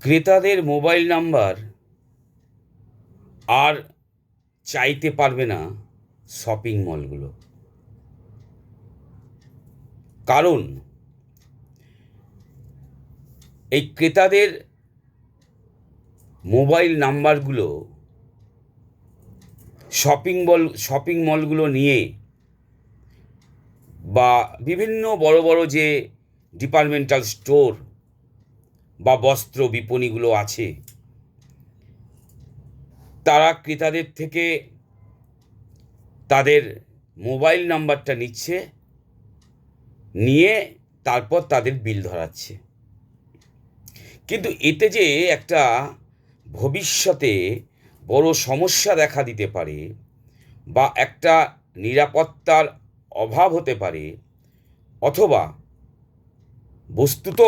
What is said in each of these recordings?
ক্রেতাদের mobile number আর চাইতে পারবে না শপিং মলগুলো। কারণ এই ক্রেতাদের মোবাইল নাম্বারগুলো শপিং মল শপিং মলগুলো নিয়ে বা বিভিন্ন বড় বড় যে ডিপার্টমেন্টাল স্টোর বা বস্ত্র বিপণীগুলো আছে। তারা ক্রেতাদের থেকে তাদের মোবাইল নাম্বারটা নিচ্ছে, নিয়ে তারপর তাদের বিল ধরাচ্ছে। কিন্তু এতে যে একটা ভবিষ্যতে বড় সমস্যা দেখা দিতে পারে বা একটা নিরাপত্তার অভাব হতে পারে, অথবা বস্তুত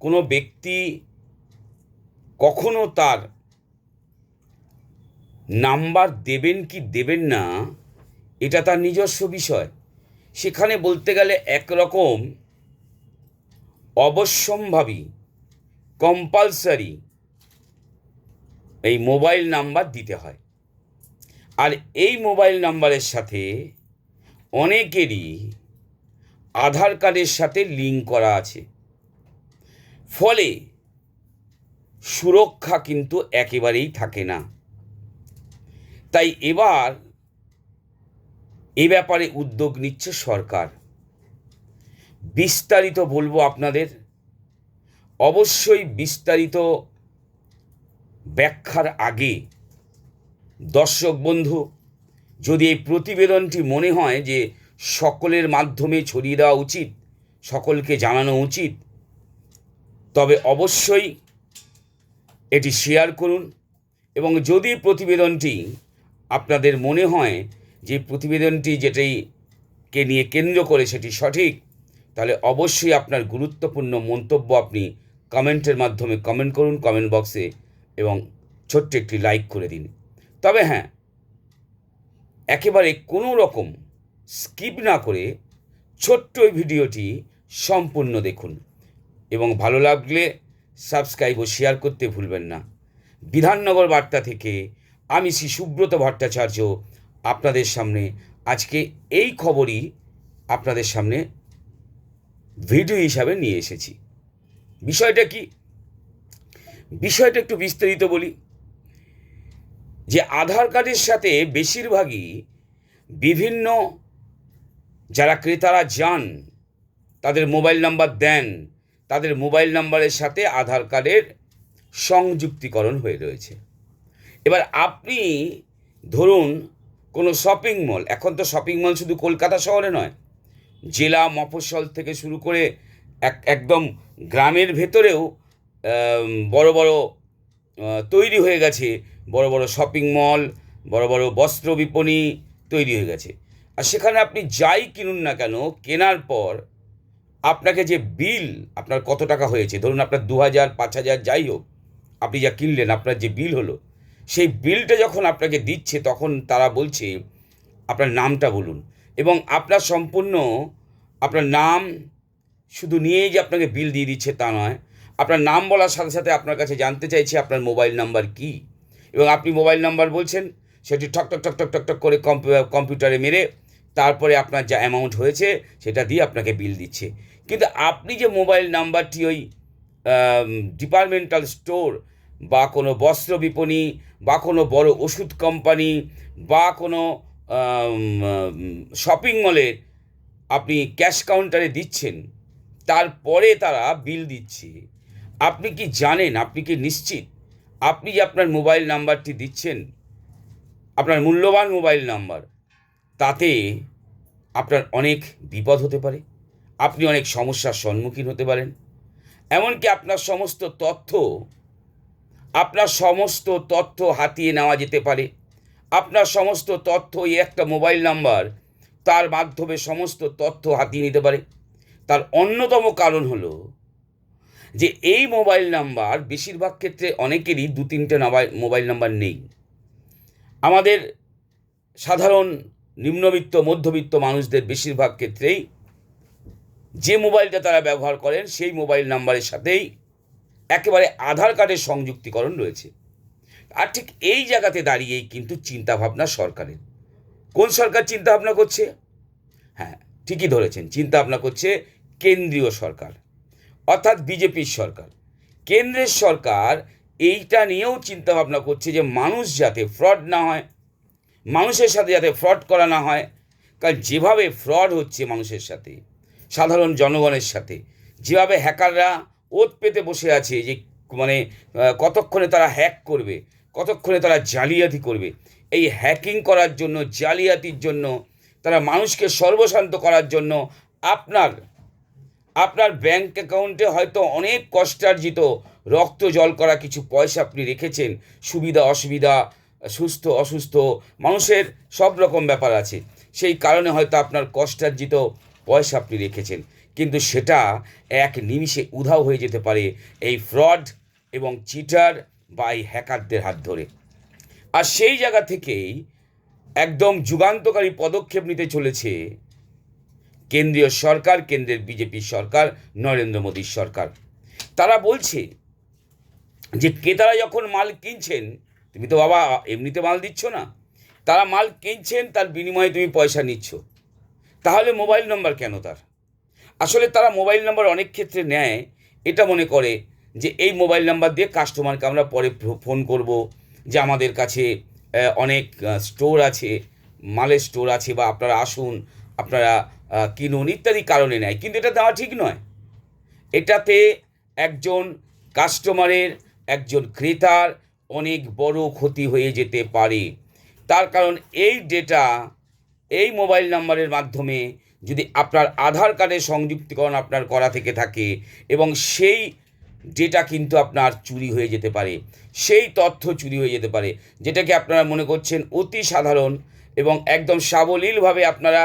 কোনো ব্যক্তি কখনো তার নাম্বার দেবেন কি দেবেন না, এটা তার নিজস্ব বিষয়। সেখানে বলতে গেলে একরকম অবশ্যম্ভাবী কম্পালসারি এই মোবাইল নাম্বার দিতে হয়। আর এই মোবাইল নাম্বারের সাথে অনেকেরই আধার কার্ডের সাথে লিঙ্ক করা আছে। ফলে সুরক্ষা কিন্তু একেবারেই থাকে না। তাই এবার এ ব্যাপারে উদ্যোগ নিচ্ছে সরকার। বিস্তারিত বলব আপনাদের। অবশ্যই বিস্তারিত ব্যাখ্যার আগে দর্শক বন্ধু, যদি এই প্রতিবেদনটি মনে হয় যে সকলের মাধ্যমে ছড়িয়ে দেওয়া উচিত, সকলকে জানানো উচিত তবে অবশ্যই এটি শেয়ার করুন এবং যদি প্রতিবেদনটি আপনাদের মনে হয় যে প্রতিবেদনটি যেটিকে নিয়ে কেন্দ্র করে সেটি সঠিক, তাহলে অবশ্যই আপনার গুরুত্বপূর্ণ মন্তব্য আপনি কমেন্টের মাধ্যমে কমেন্ট করুন, কমেন্ট বক্সে এবং ছোট্ট একটি লাইক করে দিন। তবে হ্যাঁ একেবারে কোনো রকম স্কিপ না করে ছোট্ট ভিডিওটি সম্পূর্ণ দেখুন। এবং ভালো লাগলে সাবস্ক্রাইব ও শেয়ার করতে ভুলবেন না। বিধাননগর বার্তা থেকে আমি শ্রী সুব্রত ভট্টাচার্য আপনাদের সামনে আজকে এই খবরই আপনাদের সামনে ভিডিও হিসাবে নিয়ে এসেছি। বিষয়টা কি? বিষয়টা একটু বিস্তারিত বলি। যে আধার কার্ডের সাথে বেশিরভাগই বিভিন্ন যারা ক্রেতারা যান, তাদের মোবাইল নাম্বার দেন তাদের মোবাইল নাম্বারের সাথে আধার কার্ডের সংযুক্তিকরণ হয়ে রয়েছে। এবার আপনি ধরুন কোনো শপিং মল, এখন তো শপিং মল শুধু কলকাতা শহরে নয়, জেলা মফস্বল থেকে শুরু করে এক, একদম গ্রামের ভেতরেও বড় বড় তৈরি হয়ে গেছে। বড় বড় শপিং মল, বড় বড় বস্ত্র বিপণী তৈরি হয়ে গেছে। আর সেখানে আপনি যাই কিনুন না কেন, কেনার পর আপনাকে যে বিল আপনার কত টাকা হয়েছে, ধরুন আপনার দু হাজার পাঁচ হাজার যাই হোক, আপনি যা কিনলেন, আপনার যে বিল হলো, সেই বিলটা যখন আপনাকে দিচ্ছে, তখন তারা বলছে, আপনার নামটা বলুন এবং আপনার সম্পূর্ণ, আপনার নাম শুধু নিয়েই যে আপনাকে বিল দিয়ে দিচ্ছে তা নয়, আপনার নাম বলার সাথে সাথে আপনার কাছে জানতে চাইছে আপনার মোবাইল নাম্বার কী এবং আপনি মোবাইল নাম্বার বলছেন, সেটি ঠক ঠক ঠক ঠক ঠক করে কম্পিউ- কম্পিউটারে মেরে তারপরে আপনার যা অ্যামাউন্ট হয়েছে, সেটা দিয়ে আপনাকে বিল দিচ্ছে। কিন্তু আপনি যে মোবাইল নাম্বারটি ওই ডিপার্টমেন্টাল স্টোর বা কোনো বস্ত্র বিপণী বা কোনো বড় ওষুধ কোম্পানি বা কোনো শপিং মলে আপনি ক্যাশ কাউন্টারে দিচ্ছেন, তারপরে তারা বিল দিচ্ছে। আপনি কি জানেন? আপনি কি নিশ্চিত? আপনি যে আপনার মোবাইল নাম্বারটি দিচ্ছেন, আপনার মূল্যবান মোবাইল নাম্বার, তাতে আপনার অনেক বিপদ হতে পারে? আপনি অনেক সমস্যার সম্মুখীন হতে পারেন। এমনকি আপনার সমস্ত তথ্য, আপনার সমস্ত তথ্য হাতিয়ে নেওয়া যেতে পারে। আপনার সমস্ত তথ্য এই একটা মোবাইল নাম্বার, তার মাধ্যমে সমস্ত তথ্য হাতিয়ে নিতে পারে। তার অন্যতম কারণ হলো যে, এই মোবাইল নাম্বার বেশিরভাগ ক্ষেত্রে অনেকেরই দু, তিনটে মোবাইল নাম্বার নেই। আমাদের সাধারণ নিম্নবিত্ত, মধ্যবিত্ত মানুষদের বেশিরভাগ ক্ষেত্রেই যে মোবাইলটা তারা ব্যবহার করেন, সেই মোবাইল নাম্বারের সাথেই একেবারে আধার কার্ডের সংযুক্তিকরণ রয়েছে। আর ঠিক এই জায়গাতে দাঁড়িয়েই কিন্তু চিন্তাভাবনা সরকারের। কোন সরকার চিন্তাভাবনা করছে? হ্যাঁ ঠিকই ধরেছেন, চিন্তাভাবনা করছে কেন্দ্রীয় সরকার, অর্থাৎ বিজেপির সরকার। কেন্দ্রের সরকার এইটা নিয়েও চিন্তাভাবনা করছে যে মানুষ যাতে ফ্রড না হয়, মানুষের সাথে যাতে ফ্রড করা না হয়। কারণ যেভাবে ফ্রড হচ্ছে মানুষের সাথে সাধারণ জনগণের সাথে। যেভাবে হ্যাকাররা ওত পেতে বসে আছে যে মানে কতক্ষণে তারা হ্যাক করবে, কতক্ষণে তারা জালিয়াতি করবে, এই হ্যাকিং করার জন্য, জালিয়াতির জন্য, তারা মানুষকে সর্বশান্ত করার জন্য আপনার আপনার ব্যাংক অ্যাকাউন্টে হয়তো অনেক কষ্টার্জিত রক্ত জল করা কিছু পয়সা আপনি রেখেছেন। সুবিধা, অসুবিধা, সুস্থ, অসুস্থ, মানুষের সব রকম ব্যাপার আছে। সেই কারণে হয়তো আপনার কষ্টার্জিত পয়সা আপনি রেখেছেন। কিন্তু সেটা এক নিমিষে উধাও হয়ে যেতে পারে এই ফ্রড এবং চিটার বা এই হ্যাকারদের হাত ধরে। আর সেই জায়গা থেকেই একদম যুগান্তকারী পদক্ষেপ নিতে চলেছে কেন্দ্রীয় সরকার, কেন্দ্রের বিজেপি সরকার, নরেন্দ্র মোদীর সরকার। তারা বলছে যে ক্রেতারা যখন মাল কিনছেন, তুমি তো বাবা, এমনিতে মাল দিচ্ছ না। তারা মাল কিনছেন, তার বিনিময়ে তুমি পয়সা নিচ্ছ। তাহলে মোবাইল নম্বর কেন তার? আসলে তারা মোবাইল নাম্বার অনেক ক্ষেত্রে নেয়, এটা মনে করে যে এই মোবাইল নাম্বার দিয়ে কাস্টমারকে আমরা পরে ফোন করব যে আমাদের কাছে অনেক স্টোর আছে, মালের স্টোর আছে বা আপনারা আসুন, আপনারা কিনুন ইত্যাদি কারণে নেয়। কিন্তু এটা দেওয়া ঠিক নয়। এটাতে একজন কাস্টমারের, একজন ক্রেতার অনেক বড় ক্ষতি হয়ে যেতে পারে। তার কারণ এই ডেটা এই মোবাইল নাম্বারের মাধ্যমে যদি আপনার আধার কার্ডের সংযুক্তিকরণ আপনার করা থেকে থাকে এবং সেই ডেটা কিন্তু আপনার চুরি হয়ে যেতে পারে, সেই তথ্য চুরি হয়ে যেতে পারে, যেটাকে আপনারা মনে করছেন অতি সাধারণ এবং একদম সাবলীলভাবে আপনারা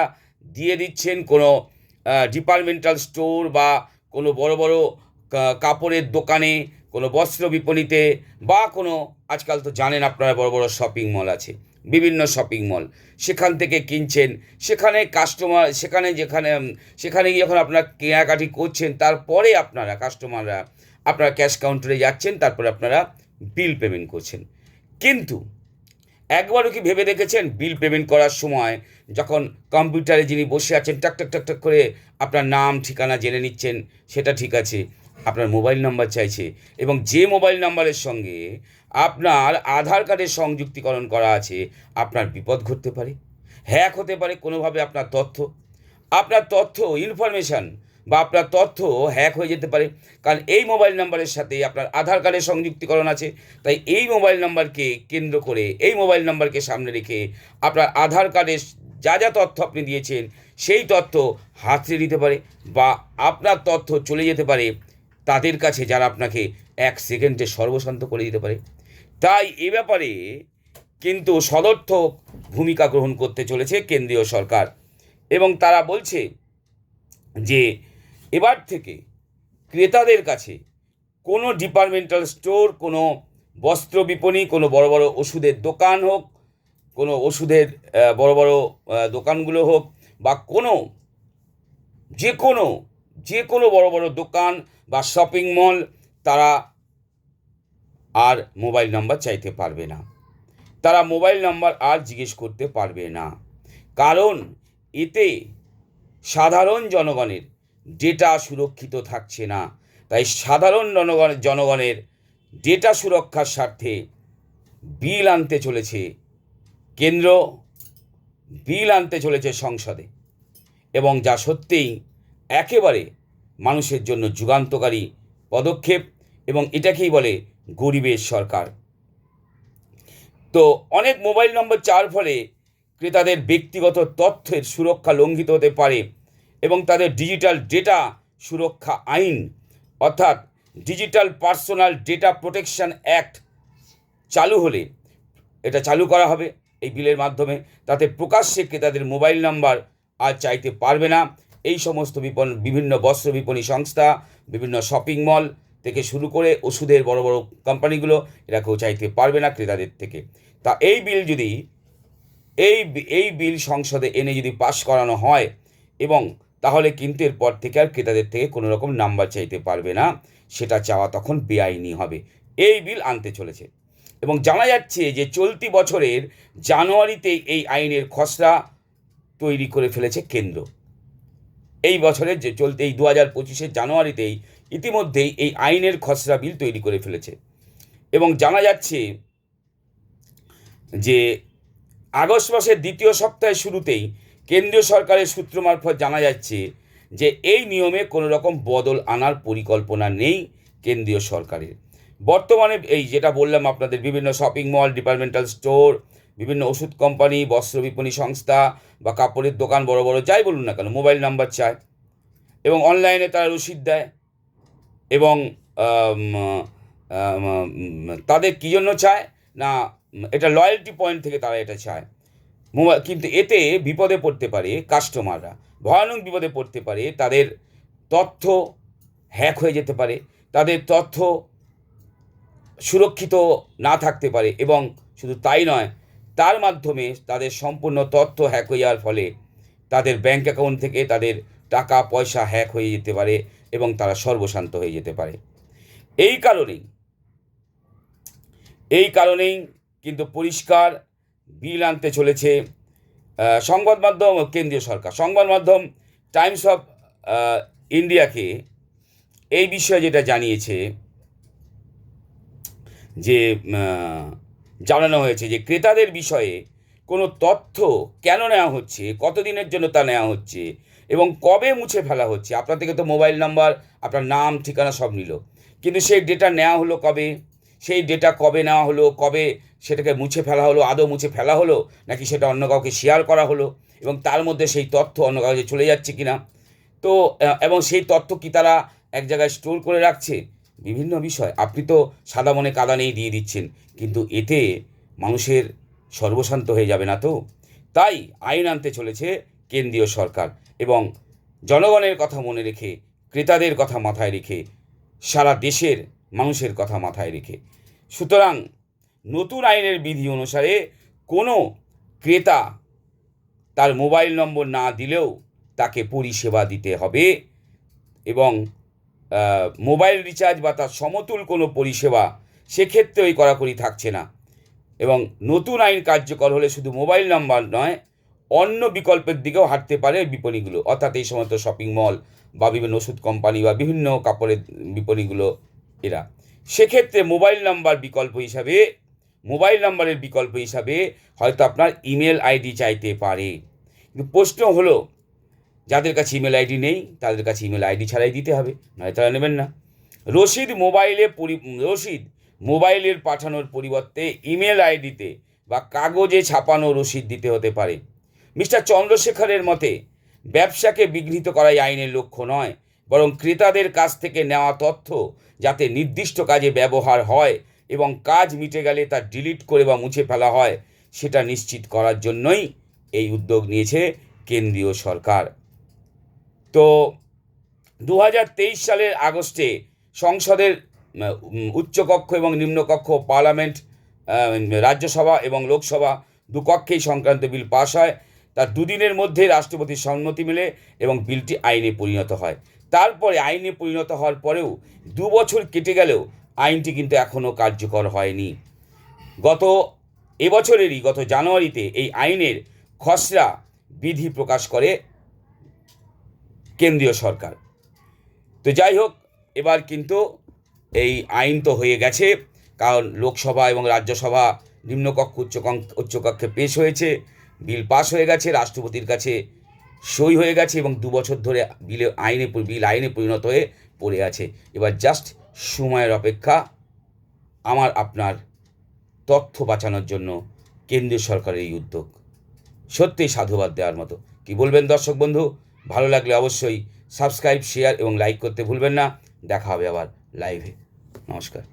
দিয়ে দিচ্ছেন কোনো ডিপার্টমেন্টাল স্টোর বা কোনো বড় বড় কাপড়ের দোকানে, কোনো বস্ত্র বিপণীতে বা কোনো, আজকাল তো জানেন আপনারা বড় বড় শপিং মল আছে। বিভিন্ন শপিং মল সেখান থেকে কিনছেন। সেখানে কাস্টমার সেখানে যেখানে সেখানে গিয়ে যখন আপনারা কেনাকাটি করছেন, তারপরে আপনারা কাস্টমাররা আপনারা ক্যাশ কাউন্টারে যাচ্ছেন, তারপরে আপনারা বিল পেমেন্ট করছেন। কিন্তু একবারও কি ভেবে দেখেছেন? বিল পেমেন্ট করার সময় যখন কম্পিউটারে যিনি বসে আছেন, টাক টাক টাক টাক করে আপনার নাম, ঠিকানা জেনে নিচ্ছেন, সেটা ঠিক আছে। আপনার মোবাইল নাম্বার চাইছে এবং যে মোবাইল নাম্বারের সঙ্গে আপনার আধার কার্ডের সংযুক্তিকরণ করা আছে, আপনার বিপদ ঘটতে পারে, হ্যাক হতে পারে কোনোভাবে আপনার তথ্য। আপনার তথ্য ইনফরমেশান বা আপনার তথ্য হ্যাক হয়ে যেতে পারে, কারণ এই মোবাইল নাম্বারের সাথে আপনার আধার কার্ডের সংযুক্তিকরণ আছে, তাই এই মোবাইল নাম্বারকে কেন্দ্র করে, এই মোবাইল নাম্বারকে সামনে রেখে আপনার আধার কার্ডের যা যা তথ্য আপনি দিয়েছেন, সেই তথ্য হাতড়ে দিতে পারে বা আপনার তথ্য চলে যেতে পারে তাদের কাছে যারা আপনাকে এক সেকেন্ডে সর্বশান্ত করে দিতে পারে। তাই এ ব্যাপারে কিন্তু সদর্থক ভূমিকা গ্রহণ করতে চলেছে কেন্দ্রীয় সরকার এবং তারা বলছে যে এবার থেকে ক্রেতাদের কাছে কোনো ডিপার্টমেন্টাল স্টোর কোনো বস্ত্র বিপণী, কোনো বড় বড় ওষুধের দোকান হোক, কোনো ওষুধের বড় বড় দোকানগুলো হোক বা কোনো, যে কোনো যে কোনো বড় বড় দোকান বা শপিং মল তারা আর মোবাইল নাম্বার চাইতে পারবে না। তারা মোবাইল নাম্বার আর জিজ্ঞেস করতে পারবে না। কারণ এতে সাধারণ জনগণের ডেটা সুরক্ষিত থাকছে না। তাই সাধারণ জনগণ, জনগণের ডেটা সুরক্ষার স্বার্থে বিল আনতে চলেছে কেন্দ্র বিল আনতে চলেছে সংসদে। এবং যা সত্যিই একেবারে মানুষের জন্য যুগান্তকারী পদক্ষেপ এবং এটাকেই বলে গরিবের সরকার। তো অনেক মোবাইল নম্বর চার ফলে ক্রেতাদের ব্যক্তিগত তথ্যের সুরক্ষা লঙ্ঘিত হতে পারে এবং তাদের ডিজিটাল ডেটা সুরক্ষা আইন অর্থাৎ digital personal data protection act চালু হলে এটা চালু করা হবে এই বিলের মাধ্যমে। তাতে প্রকাশ্যে ক্রেতাদের মোবাইল নাম্বার আর চাইতে পারবে না। এই সমস্ত বিপণ বিভিন্ন বস্ত্র বিপণী সংস্থা, বিভিন্ন শপিং মল থেকে শুরু করে ওষুধের বড় বড় কোম্পানিগুলো এরা কেউ চাইতে পারবে না ক্রেতাদের থেকে। তা এই বিল যদি, এই এই বিল সংসদে এনে যদি পাশ করানো হয় এবং তাহলে কিন্তু এরপর থেকে আর ক্রেতাদের থেকে কোনো রকম নাম্বার চাইতে পারবে না, সেটা চাওয়া তখন বেআইনি হবে। এই বিল আনতে চলেছে। এবং জানা যাচ্ছে যে চলতি বছরের জানুয়ারিতেই এই আইনের খসড়া তৈরি করে ফেলেছে কেন্দ্র। এই বছরের যে চলতি এই দু হাজার পঁচিশের জানুয়ারিতেই ইতিমধ্যেই এই আইনের খসড়া বিল তৈরি করে ফেলেছে। এবং জানা যাচ্ছে যে আগস্ট মাসের দ্বিতীয় সপ্তাহের শুরুতেই কেন্দ্রীয় সরকারের সূত্র মারফত জানা যাচ্ছে যে এই নিয়মে কোনো রকম বদল আনার পরিকল্পনা নেই কেন্দ্রীয় সরকারের। বর্তমানে এই যেটা বললাম আপনাদের বিভিন্ন শপিং মল, ডিপার্টমেন্টাল স্টোর বিভিন্ন ওষুধ কোম্পানি বস্ত্র বিপণী সংস্থা বা কাপড়ের দোকান বড় বড়, যাই বলুন না কেন মোবাইল নাম্বার চায়। এবং অনলাইনে তারা রসিদ দেয়। এবং তাদের কী জন্য চায়? না, এটা লয়্যালটি পয়েন্ট থেকে তারা এটা চায়। মোবাইল কিন্তু এতে বিপদে পড়তে পারে কাস্টমাররা ভয়ানক বিপদে পড়তে পারে তাদের তথ্য হ্যাক হয়ে যেতে পারে। তাদের তথ্য সুরক্ষিত না থাকতে পারে। এবং শুধু তাই নয় তার মাধ্যমে তাদের সম্পূর্ণ তথ্য হ্যাক হয়ে যাওয়ার ফলে তাদের ব্যাংক অ্যাকাউন্ট থেকে তাদের টাকা, পয়সা হ্যাক হয়ে যেতে পারে এবং তারা সর্বশান্ত হয়ে যেতে পারে। এই কারণেই এই কারণেই কিন্তু পরিষ্কার বিল আনতে চলেছে সংবাদ মাধ্যম ও কেন্দ্রীয় সরকার। সংবাদ মাধ্যম টাইমস অফ ইন্ডিয়াকে এই বিষয়ে যেটা জানিয়েছে যে জানানো হয়েছে যে ক্রেতাদের বিষয়ে কোনো তথ্য কেন নেওয়া হচ্ছে, কতদিনের জন্য তা নেওয়া হচ্ছে এবং কবে মুছে ফেলা হচ্ছে। আপনার থেকে তো মোবাইল নাম্বার, আপনার নাম, ঠিকানা সব নিল। কিন্তু সেই ডেটা নেওয়া হলো কবে? সেই ডেটা কবে নেওয়া হলো? কবে সেটাকে মুছে ফেলা হলো? আদৌ মুছে ফেলা হলো? নাকি সেটা অন্য কাউকে শেয়ার করা হলো? এবং তার মধ্যে সেই তথ্য অন্য কাউকে চলে যাচ্ছে কিনা? তো এবং সেই তথ্য কি তারা এক জায়গায় স্টোর করে রাখছে? বিভিন্ন বিষয়। আপনি তো সাদা মনে কাদা নেই দিয়ে দিচ্ছেন, কিন্তু এতে মানুষের সর্বশান্ত হয়ে যাবে না তো? তাই আইন আনতে চলেছে কেন্দ্রীয় সরকার এবং জনগণের কথা মনে রেখে, ক্রেতাদের কথা মাথায় রেখে, সারা দেশের মানুষের কথা মাথায় রেখে। সুতরাং নতুন আইনের বিধি অনুসারে কোনো ক্রেতা তার মোবাইল নম্বর না দিলেও তাকে পরিষেবা দিতে হবে এবং মোবাইল রিচার্জ বা তার সমতুল কোনো পরিষেবা, সেক্ষেত্রে ওই কড়াকড়ি থাকছে না। এবং নতুন আইন কার্যকর হলে শুধু মোবাইল নাম্বার নয়, অন্য বিকল্পের দিকেও হাঁটতে পারে বিপণীগুলো। অর্থাৎ এই সমস্ত শপিং মল বা বিভিন্ন ওষুধ কোম্পানি বা বিভিন্ন কাপড়ের বিপণীগুলো এরা। সেক্ষেত্রে মোবাইল নাম্বার বিকল্প হিসাবে, মোবাইল নাম্বারের বিকল্প হিসাবে হয়তো আপনার ইমেল আইডি চাইতে পারে। কিন্তু প্রশ্ন হলো যাদের কাছে ইমেল আইডি নেই, তাদের কাছে ইমেল আইডি ছাড়াই দিতে হবে, নয় তারা নেবেন না। রসিদ মোবাইলে পরি রসিদ মোবাইলের পাঠানোর পরিবর্তে ইমেল আইডিতে বা কাগজে ছাপানো রসিদ দিতে হতে পারে। মিস্টার চন্দ্রশেখরের মতে, ব্যবসাকে বিঘ্নিত করাই আইনের লক্ষ্য নয়, বরং ক্রেতাদের কাছ থেকে নেওয়া তথ্য যাতে নির্দিষ্ট কাজে ব্যবহার হয় এবং কাজ মিটে গেলে তা ডিলিট করে বা মুছে ফেলা হয়, সেটা নিশ্চিত করার জন্যই এই উদ্যোগ নিয়েছে কেন্দ্রীয় সরকার। তো দু হাজার তেইশ সালের আগস্টে সংসদের উচ্চকক্ষ এবং নিম্নকক্ষ পার্লামেন্ট রাজ্যসভা এবং লোকসভা দু কক্ষেই সংক্রান্ত বিল পাশ হয়। তার দুদিনের মধ্যে রাষ্ট্রপতির সম্মতি মেলে এবং বিলটি আইনে পরিণত হয়। তারপরে আইনে পরিণত হওয়ার পরেও দু বছর কেটে গেলেও আইনটি কিন্তু এখনও কার্যকর হয়নি। গত এবছরেরই, গত জানুয়ারিতে এই আইনের খসড়া বিধি প্রকাশ করে কেন্দ্রীয় সরকার। তো যাই হোক এবার কিন্তু এই আইন তো হয়ে গেছে, কারণ লোকসভা এবং রাজ্যসভা নিম্নকক্ষ উচ্চকক্ষ উচ্চকক্ষে পেশ হয়েছে, বিল পাস হয়ে গেছে, রাষ্ট্রপতির কাছে সই হয়ে গেছে এবং দু বছর ধরে বিলে, আইনে, বিল আইনে পরিণত হয়ে পড়ে আছে। এবার জাস্ট সময়ের অপেক্ষা, আমার, আপনার তথ্য বাঁচানোর জন্য কেন্দ্রীয় সরকারের এই উদ্যোগ। সত্যিই সাধুবাদ দেওয়ার মতো। কি বলবেন দর্শক বন্ধু? ভালো লাগলে অবশ্যই সাবস্ক্রাইব শেয়ার এবং লাইক করতে ভুলবেন না। দেখা হবে আবার লাইভে নমস্কার।